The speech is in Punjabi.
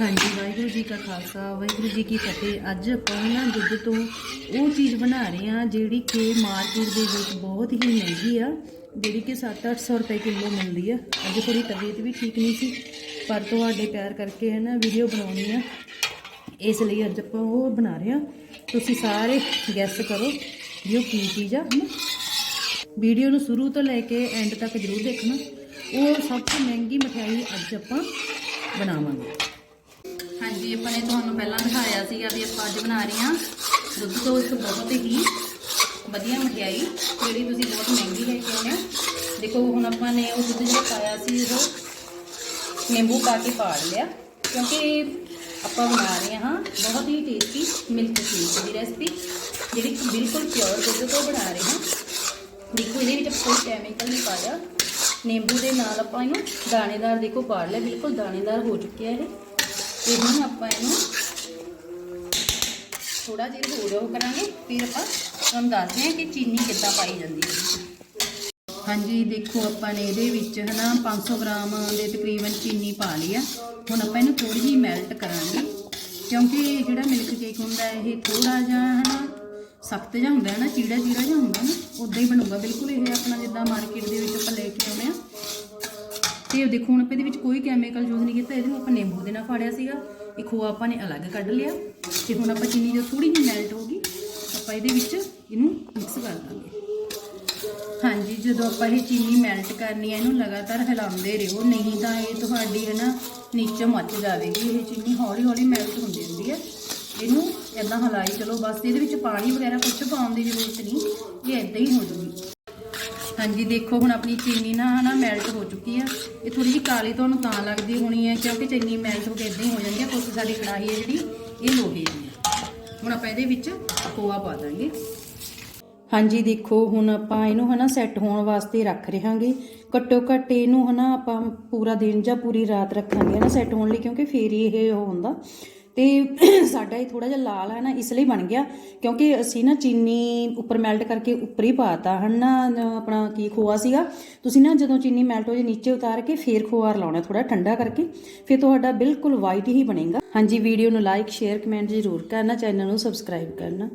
ਹਾਂਜੀ, ਵਾਹਿਗੁਰੂ ਜੀ ਕਾ ਖਾਲਸਾ, ਵਾਹਿਗੁਰੂ ਜੀ ਕੀ ਫਤਿਹ। ਅੱਜ ਆਪਾਂ ਨਾ ਦੁੱਧ ਤੋਂ ਉਹ ਚੀਜ਼ ਬਣਾ ਰਹੇ ਹਾਂ ਜਿਹੜੀ ਕਿ ਮਾਰਕੀਟ ਦੇ ਵਿੱਚ ਬਹੁਤ ਹੀ ਮਹਿੰਗੀ ਆ, ਜਿਹੜੀ ਕਿ 7-800 ਰੁਪਏ ਕਿਲੋ ਮਿਲਦੀ ਆ। ਅੱਜ ਥੋੜੀ ਤਬੀਅਤ ਵੀ ਠੀਕ ਨਹੀਂ ਸੀ, ਪਰ ਤੁਹਾਡੇ ਪਿਆਰ ਕਰਕੇ ਹੈ ਨਾ ਵੀਡੀਓ ਬਣਾਉਣੀ ਆ। ਇਸ ਲਈ ਅੱਜ ਆਪਾਂ ਉਹ ਬਣਾ ਰਹੇ ਹਾਂ। ਤੁਸੀਂ ਸਾਰੇ ਗੈਸ ਕਰੋ ਵੀ ਉਹ ਕੀ ਚੀਜ਼ ਆ, ਹਨਾ? ਵੀਡੀਓ ਨੂੰ ਸ਼ੁਰੂ ਤੋਂ ਲੈ ਕੇ ਐਂਡ ਤੱਕ ਜ਼ਰੂਰ ਦੇਖਣਾ। ਉਹ ਸਭ ਤੋਂ ਮਹਿੰਗੀ ਮਠਿਆਈ ਅੱਜ ਆਪਾਂ ਬਣਾਵਾਂਗੇ। ਹਾਂਜੀ, ਆਪਾਂ ਨੇ ਤੁਹਾਨੂੰ ਪਹਿਲਾਂ ਦਿਖਾਇਆ ਸੀਗਾ ਵੀ ਆਪਾਂ ਅੱਜ ਬਣਾ ਰਹੇ ਹਾਂ ਦੁੱਧ ਤੋਂ ਇੱਕ ਬਹੁਤ ਹੀ ਵਧੀਆ ਮਠਿਆਈ, ਜਿਹੜੀ ਤੁਸੀਂ ਬਹੁਤ ਮਹਿੰਗੀ ਲੈ ਕੇ ਆਉਣੇ ਹੋ ਦੇਖੋ, ਹੁਣ ਆਪਾਂ ਨੇ ਉਹ ਦੁੱਧ ਜਿਹੜਾ ਪਾਇਆ ਸੀ, ਉਹ ਨਿੰਬੂ ਪਾ ਕੇ ਪਾੜ ਲਿਆ, ਕਿਉਂਕਿ ਆਪਾਂ ਬਣਾ ਰਹੇ ਹਾਂ, ਬਹੁਤ ਹੀ ਟੇਸਟੀ ਮਿਲਕ ਸ਼ੇਕ ਦੀ ਰੈਸਪੀ ਜਿਹੜੀ ਬਿਲਕੁਲ ਪਿਓਰ ਦੁੱਧ ਤੋਂ ਬਣਾ ਰਹੇ ਹਾਂ। ਦੇਖੋ, ਇਹਦੇ ਵਿੱਚ ਕੋਈ ਕੈਮੀਕਲ ਨਹੀਂ ਪਾਇਆ। ਨਿੰਬੂ ਦੇ ਨਾਲ ਆਪਾਂ ਇਹਨੂੰ ਦਾਣੇਦਾਰ ਦੇਖੋ, ਪਾੜ ਲਿਆ, ਬਿਲਕੁਲ ਦਾਣੇਦਾਰ ਹੋ ਚੁੱਕਿਆ ਇਹ। ਤੇ ਹੁਣ ਆਪਾਂ ਇਹਨੂੰ ਥੋੜਾ ਜਿਹਾ ਹੋਰ ਉਹ ਕਰਾਂਗੇ, ਫਿਰ ਆਪਾਂ ਤੁਹਾਨੂੰ ਦੱਸਦੇ ਹਾਂ ਕਿ ਚੀਨੀ ਕਿੱਦਾਂ ਪਾਈ ਜਾਂਦੀ ਹੈ। ਹਾਂਜੀ, ਦੇਖੋ ਆਪਾਂ ਨੇ ਇਹਦੇ ਵਿੱਚ ਹਨਾ 500 ਗ੍ਰਾਮ ਦੇ ਤਕਰੀਬਨ ਚੀਨੀ ਪਾ ਲਈ ਆ। ਹੁਣ ਆਪਾਂ ਇਹਨੂੰ ਥੋੜੀ ਜਿਹੀ ਮੈਲਟ ਕਰਾਂਗੇ, ਕਿਉਂਕਿ ਜਿਹੜਾ ਮਿਲਕ ਕੇਕ ਹੁੰਦਾ ਇਹ ਥੋੜਾ ਜਿਹਾ ਹਨਾ ਸਖਤ ਜਿਹਾ ਹੁੰਦਾ ਹੈ ਨਾ ਚੀੜਾ ਚੀੜਾ ਜਿਹਾ ਹੁੰਦਾ ਨਾ ਉਦਾਂ ਹੀ ਬਣੂਗਾ। ਬਿਲਕੁਲ ਇਹ ਆਪਣਾ ਜਿੱਦਾਂ ਮਾਰਕੀਟ ਦੇ ਵਿੱਚ ਆਪਾਂ ਲੈ ਕੇ ਆਉਂਦੇ ਆ ਤੇ ਇਹ ਦੇਖੋ, ਹੁਣ ਆਪਾਂ ਇਹਦੇ ਵਿੱਚ ਕੋਈ ਕੈਮੀਕਲ ਯੂਜ਼ ਨਹੀਂ ਕੀਤਾ ਇਹਦੇ ਨੂੰ ਆਪਾਂ ਨਿੰਬੂ ਦੇ ਨਾਲ ਫਾੜਿਆ ਸੀਗਾ। ਇਹ ਖੋਆ ਆਪਾਂ ਨੇ ਅਲੱਗ ਕੱਢ ਲਿਆ। ਤੇ ਹੁਣ ਆਪਾਂ ਚੀਨੀ ਜੋ ਥੋੜੀ ਜਿਹੀ ਮੈਲਟ ਹੋ ਗਈ, ਆਪਾਂ ਇਹਦੇ ਵਿੱਚ ਇਹਨੂੰ ਮਿਕਸ ਕਰ ਦਾਂਗੇ। ਹਾਂਜੀ, ਜਦੋਂ ਆਪਾਂ ਇਹ ਚੀਨੀ ਮੈਲਟ ਕਰਨੀ ਹੈ ਇਹਨੂੰ ਲਗਾਤਾਰ ਹਿਲਾਉਂਦੇ ਰਹੋ। ਨਹੀਂ ਤਾਂ ਇਹ ਤੁਹਾਡੀ ਹੈ ਨਾ, ਨੀਚੇ ਮੱਚ ਜਾਵੇਗੀ। ਇਹ ਚੀਨੀ ਹੌਲੀ ਹੌਲੀ ਮੈਲਟ ਹੁੰਦੀ ਹੁੰਦੀ ਹੈ। ਇਹਨੂੰ ਇਦਾਂ ਹਲਾਈ ਚਲੋ, ਬਸ ਇਹਦੇ ਵਿੱਚ ਪਾਣੀ ਵਗੈਰਾ ਕੁਝ ਪਾਉਣ ਦੀ ਜ਼ਰੂਰਤ ਨਹੀਂ। ਇਹ ਇਦਾਂ ਹੀ ਹੋ ਜੂਗੀ ਹਾਂਜੀ, ਦੇਖੋ, ਹੁਣ ਆਪਣੀ ਚੀਨੀ ਨਾ, ਹਨਾ ਮੈਲਟ ਹੋ ਚੁੱਕੀ ਆ। ਇਹ ਥੋੜੀ ਜਿਹੀ ਕਾਲੀ ਤੁਹਾਨੂੰ ਤਾਂ ਲੱਗਦੀ ਹੋਣੀ ਹੈ, ਕਿਉਂਕਿ ਚੀਨੀ ਮੈਲਟ ਹੋ ਕੇ ਇਦਾਂ ਹੀ ਹੋ ਜਾਂਦੀ ਹੈ ਕਿਉਂਕਿ ਸਾਡੀ ਕੜਾਹੀ ਹੈ ਜਿਹੜੀ, ਇਹ ਲੋਹੇ ਦੀ ਹੈ ਹੁਣ ਆਪਾਂ ਇਹਦੇ ਵਿੱਚ ਖੋਆ ਪਾ ਦਾਂਗੇ। ਹਾਂਜੀ, ਦੇਖੋ, ਹੁਣ ਆਪਾਂ ਇਹਨੂੰ, ਹਨਾ ਸੈੱਟ ਹੋਣ ਵਾਸਤੇ ਰੱਖ ਰਹਾਂਗੇ। ਘੱਟੋ ਘੱਟ ਇਹਨੂੰ, ਹਨਾ, ਆਪਾਂ ਪੂਰਾ ਦਿਨ ਜਾਂ ਪੂਰੀ ਰਾਤ ਰੱਖਾਂਗੇ ਨਾ ਸੈੱਟ ਹੋਣ ਲਈ, ਕਿਉਂਕਿ ਫੇਰ ਹੀ ਇਹ ਉਹ ਹੁੰਦਾ। ਤੇ ਸਾਡਾ ਇਹ ਥੋੜਾ ਜਿਹਾ ਲਾਲ ਹੈ ਨਾ, ਇਸ ਲਈ ਬਣ ਗਿਆ, ਕਿਉਂਕਿ ਅਸੀਂ ਨਾ ਚੀਨੀ ਉੱਪਰ ਮੈਲਟ ਕਰਕੇ ਉੱਪਰ ਹੀ ਪਾਤਾ, ਹਨ, ਨਾ ਆਪਣਾ ਕੀ ਖੋਆ ਸੀਗਾ, ਤੁਸੀਂ ਨਾ ਜਦੋਂ ਚੀਨੀ ਮੈਲਟ ਹੋ ਜੇ, ਨੀਚੇ ਉਤਾਰ ਕੇ ਫੇਰ ਖੋਆ ਲਾਉਣਾ ਥੋੜਾ ਠੰਡਾ ਕਰਕੇ, ਫਿਰ ਤੁਹਾਡਾ ਬਿਲਕੁਲ ਵਾਈਟ ਹੀ ਬਣੇਗਾ। ਹਾਂਜੀ ਵੀਡੀਓ ਨੂੰ ਲਾਈਕ ਸ਼ੇਅਰ ਕਮੈਂਟ ਜ਼ਰੂਰ ਕਰਨਾ ਚੈਨਲ ਨੂੰ ਸਬਸਕ੍ਰਾਈਬ ਕਰਨਾ।